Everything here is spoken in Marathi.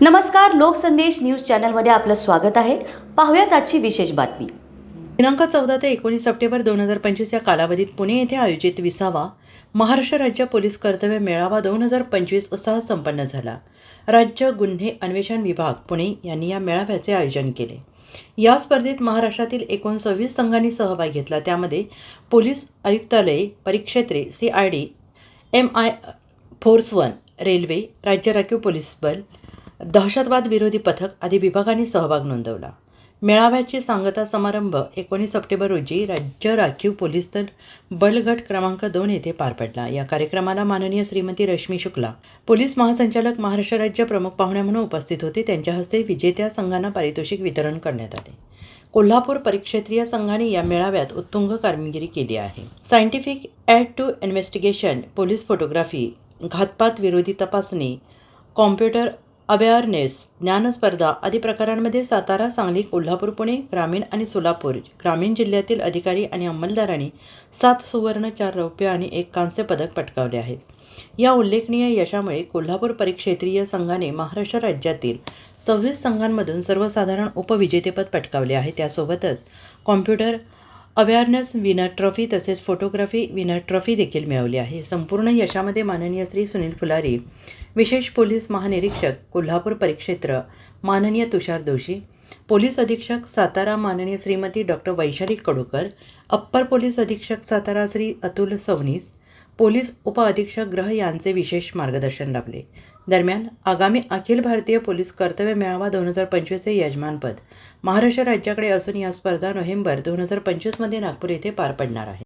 नमस्कार लोकसंदेश न्यूज चॅनलमध्ये आपलं स्वागत आहे. पाहूयात आजची विशेष बातमी. दिनांक चौदा ते एकोणीस सप्टेंबर दोन हजार पंचवीस या कालावधीत पुणे येथे आयोजित विसावा महाराष्ट्र राज्य पोलीस कर्तव्य मेळावा दोन हजार पंचवीस उत्साहात संपन्न झाला. राज्य गुन्हे अन्वेषण विभाग पुणे यांनी या मेळाव्याचे आयोजन केले. या स्पर्धेत महाराष्ट्रातील एकूण सव्वीस संघांनी सहभाग घेतला. त्यामध्ये पोलीस आयुक्तालय परिक्षेत्रे C I D M I force one railway राज्य राखीव पोलीस बल दहशतवाद विरोधी पथक आदी विभागांनी सहभाग नोंदवला. मेळाव्याची सांगता समारंभ एकोणीस सप्टेंबर रोजी राज्य राखीव पोलीस दल बलगट क्रमांक दोन येथे पार पडला. या कार्यक्रमाला माननीय श्रीमती रश्मी शुक्ला पोलीस महासंचालक महाराष्ट्र राज्य प्रमुख पाहुण्या म्हणून उपस्थित होते. त्यांच्या हस्ते विजेत्या संघांना पारितोषिक वितरण करण्यात आले. कोल्हापूर परिक्षेत्रीय संघाने या मेळाव्यात उत्तुंग कामगिरी केली आहे. Scientific aid to investigation police photography घातपात विरोधी तपासणी कॉम्प्युटर अवेअरनेस ज्ञानस्पर्धा आदी प्रकारांमध्ये सातारा सांगली कोल्हापूर पुणे ग्रामीण आणि सोलापूर ग्रामीण जिल्ह्यातील अधिकारी आणि अंमलदारांनी सात सुवर्ण चार रौप्य आणि एक कांस्य पदक पटकावले आहेत. या उल्लेखनीय यशामुळे कोल्हापूर परिक्षेत्रीय संघाने महाराष्ट्र राज्यातील सव्वीस संघांमधून सर्वसाधारण उपविजेतेपद पटकावले आहे. त्यासोबतच कॉम्प्युटर अवेअरनेस विनर ट्रॉफी तसेच फोटोग्राफी विनर ट्रॉफी देखील मिळवली आहे. संपूर्ण यशामध्ये माननीय श्री सुनील फुलारी विशेष पोलीस महानिरीक्षक कोल्हापूर परिक्षेत्र माननीय तुषार दोशी पोलीस अधीक्षक सातारा माननीय Shrimati doctor Vaishali Kadukar upper police अधीक्षक सातारा श्री अतुल सवनीस पोलीस उपअधीक्षक ग्रह यांचे विशेष मार्गदर्शन लाभले. दरम्यान आगामी अखिल भारतीय पोलीस कर्तव्य मेळावा दोन हजार पंचवीसचे यजमानपद महाराष्ट्र राज्याकडे असून या स्पर्धा नोव्हेंबर दोन हजार पंचवीसमध्ये नागपूर येथे पार पडणार आहे.